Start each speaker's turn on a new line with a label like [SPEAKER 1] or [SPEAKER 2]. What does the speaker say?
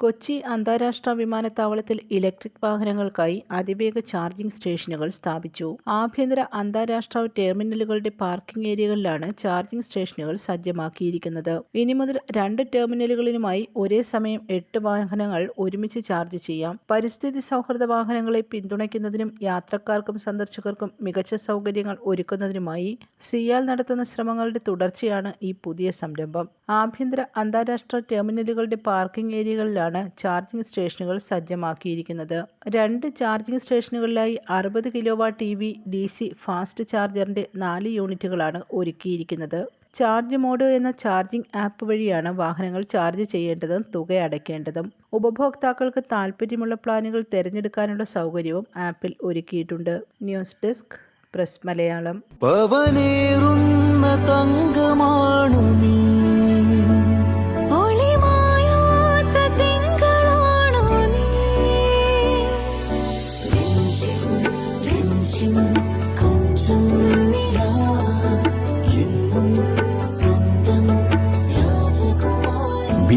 [SPEAKER 1] കൊച്ചി അന്താരാഷ്ട്ര വിമാനത്താവളത്തിൽ ഇലക്ട്രിക് വാഹനങ്ങൾക്കായി അതിവേഗ ചാർജിംഗ് സ്റ്റേഷനുകൾ സ്ഥാപിച്ചു. ആഭ്യന്തര, അന്താരാഷ്ട്ര ടെർമിനലുകളുടെ പാർക്കിംഗ് ഏരിയകളിലാണ് ചാർജിംഗ് സ്റ്റേഷനുകൾ സജ്ജമാക്കിയിരിക്കുന്നത്. ഇനി മുതൽ രണ്ട് ടെർമിനലുകളിലുമായി ഒരേ സമയം എട്ട് വാഹനങ്ങൾ ഒരുമിച്ച് ചാർജ് ചെയ്യാം. പരിസ്ഥിതി സൗഹൃദ വാഹനങ്ങളെ പിന്തുണയ്ക്കുന്നതിനും യാത്രക്കാർക്കും സന്ദർശകർക്കും മികച്ച സൗകര്യങ്ങൾ ഒരുക്കുന്നതിനുമായി സിയാൽ നടത്തുന്ന ശ്രമങ്ങളുടെ തുടർച്ചയാണ് ഈ പുതിയ സംരംഭം. ആഭ്യന്തര, അന്താരാഷ്ട്ര ടെർമിനലുകളുടെ പാർക്കിംഗ് ഏരിയകളിലാണ് ചാർജിംഗ് സ്റ്റേഷനുകൾ സജ്ജമാക്കിയിരിക്കുന്നത്. രണ്ട് ചാർജിംഗ് സ്റ്റേഷനുകളിലായി അറുപത് kilowatt T V D. C fast ചാർജറിന്റെ നാല് യൂണിറ്റുകളാണ് ഒരുക്കിയിരിക്കുന്നത്. ചാർജ് മോഡ് എന്ന ചാർജിംഗ് ആപ്പ് വഴിയാണ് വാഹനങ്ങൾ ചാർജ് ചെയ്യേണ്ടതും തുക അടയ്ക്കേണ്ടതും. ഉപഭോക്താക്കൾക്ക് താൽപര്യമുള്ള പ്ലാനുകൾ തിരഞ്ഞെടുക്കാനുള്ള സൗകര്യവും ആപ്പിൽ ഒരുക്കിയിട്ടുണ്ട്. News desk press Malayalam